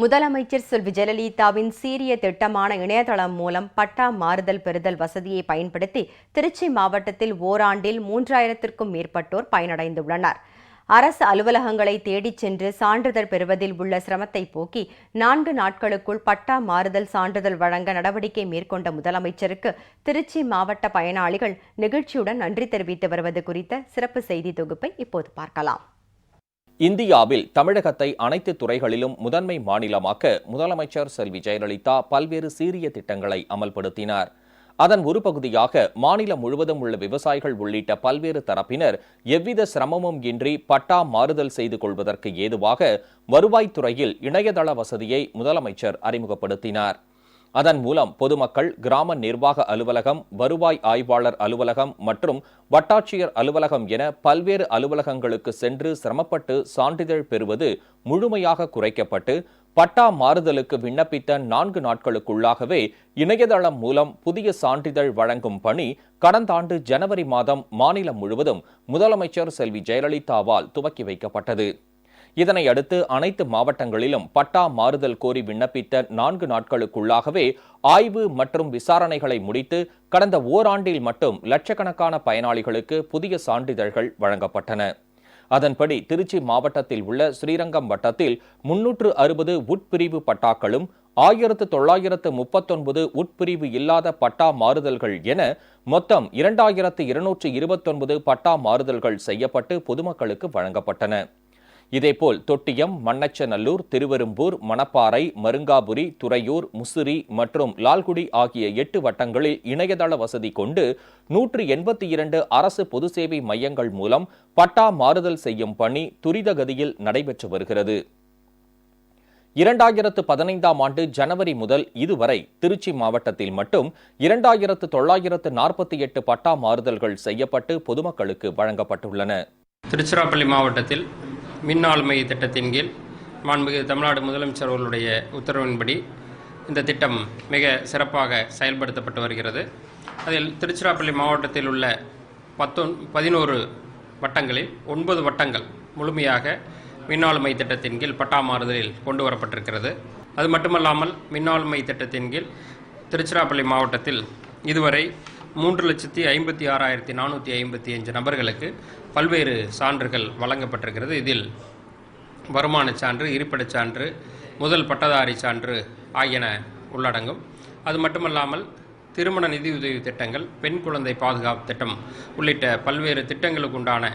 முதலமைச்சர் செல்வி ஜெயலலிதாவின் சீரிய திட்டமான இணையதளம் மூலம் பட்டா மாறுதல் பெறுதல் வசதியை பயன்படுத்தி திருச்சி மாவட்டத்தில் ஓராண்டில் மூன்றாயிரத்திற்கும் மேற்பட்டோர் பயனடைந்துள்ளனர். அரசு அலுவலகங்களை தேடிச் சென்று சான்றிதழ் பெறுவதில் உள்ள சிரமத்தை போக்கி நான்கு நாட்களுக்குள் பட்டா மாறுதல் சான்றிதழ் வழங்க நடவடிக்கை மேற்கொண்ட முதலமைச்சருக்கு திருச்சி மாவட்ட பயனாளிகள் நிகழ்ச்சியுடன் நன்றி தெரிவித்து வருவது குறித்த சிறப்பு செய்தி தொகுப்பை இப்போது பார்க்கலாம். இந்தியாவில் தமிழகத்தை அனைத்து துறைகளிலும் முதன்மை மாநிலமாக்க முதலமைச்சர் செல்வி ஜெயலலிதா பல்வேறு சீரிய திட்டங்களை அமல்படுத்தினார். அதன் ஒரு பகுதியாக மாநிலம் முழுவதும் உள்ள விவசாயிகள் உள்ளிட்ட பல்வேறு தரப்பினர் எவ்வித சிரமமும் இன்றி பட்டா மாறுதல் செய்து கொள்வதற்கு ஏதுவாக வருவாய்த்துறையில் இணையதள வசதியை முதலமைச்சர் அறிமுகப்படுத்தினார். அதன் மூலம் பொதுமக்கள் கிராம நிர்வாக அலுவலகம் வருவாய் ஆய்வாளர் அலுவலகம் மற்றும் வட்டாட்சியர் அலுவலகம் என பல்வேறு அலுவலகங்களுக்கு சென்று சிரமப்பட்டு சான்றிதழ் பெறுவது முழுமையாக குறைக்கப்பட்டு பட்டா மாறுதலுக்கு விண்ணப்பித்த நான்கு நாட்களுக்குள்ளாகவே இணையதளம் மூலம் புதிய சான்றிதழ் வழங்கும் பணி கடந்த ஆண்டு ஜனவரி மாதம் மாநிலம் முழுவதும் முதலமைச்சர் செல்வி ஜெயலலிதாவால் துவக்கி வைக்கப்பட்டது. இதனை அடுத்து அனைத்து மாவட்டங்களிலும் பட்டா மாறுதல் கோரி விண்ணப்பித்த நான்கு நாட்களுக்குள்ளாகவே ஆய்வு மற்றும் விசாரணைகளை முடித்து கடந்த ஓராண்டில் மட்டும் லட்சக்கணக்கான பயனாளிகளுக்கு புதிய சான்றிதழ்கள் வழங்கப்பட்டன. அதன்படி திருச்சி மாவட்டத்தில் உள்ள ஸ்ரீரங்கம் வட்டத்தில் முன்னூற்று அறுபது உட்பிரிவு பட்டாக்களும் ஆயிரத்து தொள்ளாயிரத்து முப்பத்தொன்பது உட்பிரிவு இல்லாத பட்டா மாறுதல்கள் என மொத்தம் இரண்டாயிரத்து இருநூற்று இருபத்தொன்பது பட்டா மாறுதல்கள் செய்யப்பட்டு பொதுமக்களுக்கு வழங்கப்பட்டன. இதேபோல் தொட்டியம் மண்ணச்சநல்லூர் திருவெரும்பூர் மணப்பாறை மருங்காபுரி துறையூர் முசிறி மற்றும் லால்குடி ஆகிய எட்டு வட்டங்களில் இணையதள வசதி கொண்டு நூற்று எண்பத்தி இரண்டு அரசு பொது சேவை மையங்கள் மூலம் பட்டா மாறுதல் செய்யும் பணி துரித கதியில் நடைபெற்று வருகிறது. இரண்டாயிரத்து பதினைந்தாம் ஆண்டு ஜனவரி முதல் இதுவரை திருச்சி மாவட்டத்தில் மட்டும் இரண்டாயிரத்து தொள்ளாயிரத்து நாற்பத்தி எட்டு பட்டா மாறுதல்கள் செய்யப்பட்டு பொதுமக்களுக்கு வழங்கப்பட்டுள்ளன. திருச்சிராப்பள்ளி மாவட்டத்தில் மின் ஆளுமை திட்டத்தின் கீழ் மாண்புமிகு தமிழ்நாடு முதலமைச்சர் அவர்களுடைய உத்தரவின்படி இந்த திட்டம் மிக சிறப்பாக செயல்படுத்தப்பட்டு வருகிறது. அதில் திருச்சிராப்பள்ளி மாவட்டத்தில் உள்ள பத்தொன் பதினோரு வட்டங்களில் ஒன்பது வட்டங்கள் முழுமையாக மின்னாளுமை திட்டத்தின் கீழ் பட்டா மாறுதலில் கொண்டு வரப்பட்டிருக்கிறது. அது மட்டுமல்லாமல் மின்னாளுமை திட்டத்தின் கீழ் திருச்சிராப்பள்ளி மாவட்டத்தில் இதுவரை மூன்று லட்சத்தி ஐம்பத்தி ஆறாயிரத்தி நானூற்றி ஐம்பத்தி அஞ்சு நபர்களுக்கு பல்வேறு சான்றுகள் வழங்கப்பட்டிருக்கிறது. இதில் வருமானச் சான்று இருப்பிடச் சான்று முதல் பட்டதாரி சான்று ஆகியன உள்ளடங்கும். அது மட்டுமல்லாமல் திருமண நிதியுதவி திட்டங்கள் பெண் குழந்தை பாதுகாப்பு திட்டம் உள்ளிட்ட பல்வேறு திட்டங்களுக்கு உண்டான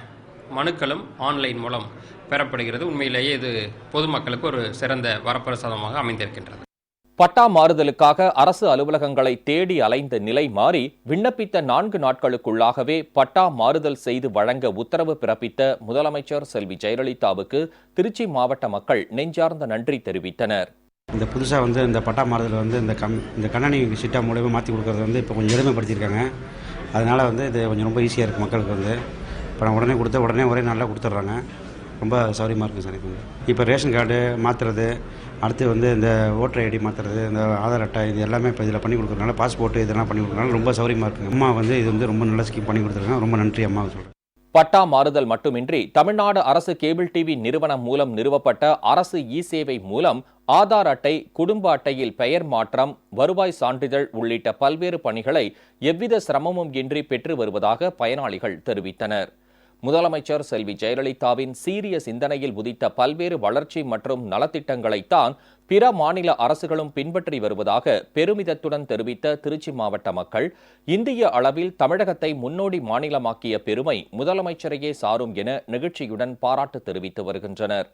மனுக்களும் ஆன்லைன் மூலம் பெறப்படுகிறது. உண்மையிலேயே இது பொதுமக்களுக்கு ஒரு சிறந்த வரப்பிரசாதமாக அமைந்திருக்கின்றது. பட்டா மாறுதலுக்காக அரசு அலுவலகங்களை தேடி அலைந்த நிலை மாறி விண்ணப்பித்த நான்கு நாட்களுக்குள்ளாகவே பட்டா மாறுதல் செய்து வழங்க உத்தரவு பிறப்பித்த முதலமைச்சர் செல்வி ஜெயலலிதாவுக்கு திருச்சி மாவட்ட மக்கள் நெஞ்சார்ந்த நன்றி தெரிவித்தனர். இந்த புதுசாக வந்து இந்த பட்டா மாறுதல் வந்து இந்த கம் இந்த கண்ணணி சிட்டா மூலயமா மாற்றி கொடுக்கறது வந்து இப்போ கொஞ்சம் எளிமைப்படுத்தியிருக்காங்க. அதனால் வந்து இது கொஞ்சம் ரொம்ப ஈஸியாக இருக்குது மக்களுக்கு வந்து. இப்போ நான் உடனே கொடுத்த உடனே ஒரே நல்லா கொடுத்துட்றாங்க ரொம்ப சௌரியமாக இருக்குது சார் இப்போ இப்போ ரேஷன் கார்டு மாற்றுறது அடுத்து வந்து இந்த ஓட்டர் ஐடி மாற்றுறது இந்த ஆதார் அட்டை இது எல்லாமே இப்போ இதில் பண்ணி கொடுக்குறதுனால பாஸ்போர்ட்டு இதெல்லாம் பண்ணி கொடுக்குறதுனால ரொம்ப சௌரியமாக இருக்குங்க அம்மா வந்து இது வந்து ரொம்ப நல்ல ஸ்கீம் பண்ணி கொடுத்துருக்காங்க. ரொம்ப நன்றி அம்மா சொல்கிறேன் பட்டா மாறுதல் மட்டுமின்றி தமிழ்நாடு அரசு கேபிள் டிவி நிறுவனம் மூலம் நிறுவப்பட்ட அரசு இ சேவை மூலம் ஆதார் அட்டை குடும்ப அட்டையில் பெயர் மாற்றம் வருவாய் சான்றிதழ் உள்ளிட்ட பல்வேறு பணிகளை எவ்வித சிரமமும் இன்றி பெற்று வருவதாக பயனாளிகள் தெரிவித்தனர். முதலமைச்சர் செல்வி ஜெயலலிதாவின் சீரிய சிந்தனையில் உதித்த பல்வேறு வளர்ச்சி மற்றும் நலத்திட்டங்களைத்தான் பிற மாநில அரசுகளும் பின்பற்றி வருவதாக பெருமிதத்துடன் தெரிவித்த திருச்சி மாவட்ட மக்கள் இந்திய அளவில் தமிழகத்தை முன்னோடி மாநிலமாக்கிய பெருமை முதலமைச்சரையே சாரும் என நிகழ்ச்சியுடன் பாராட்டு தெரிவித்து வருகின்றனர்.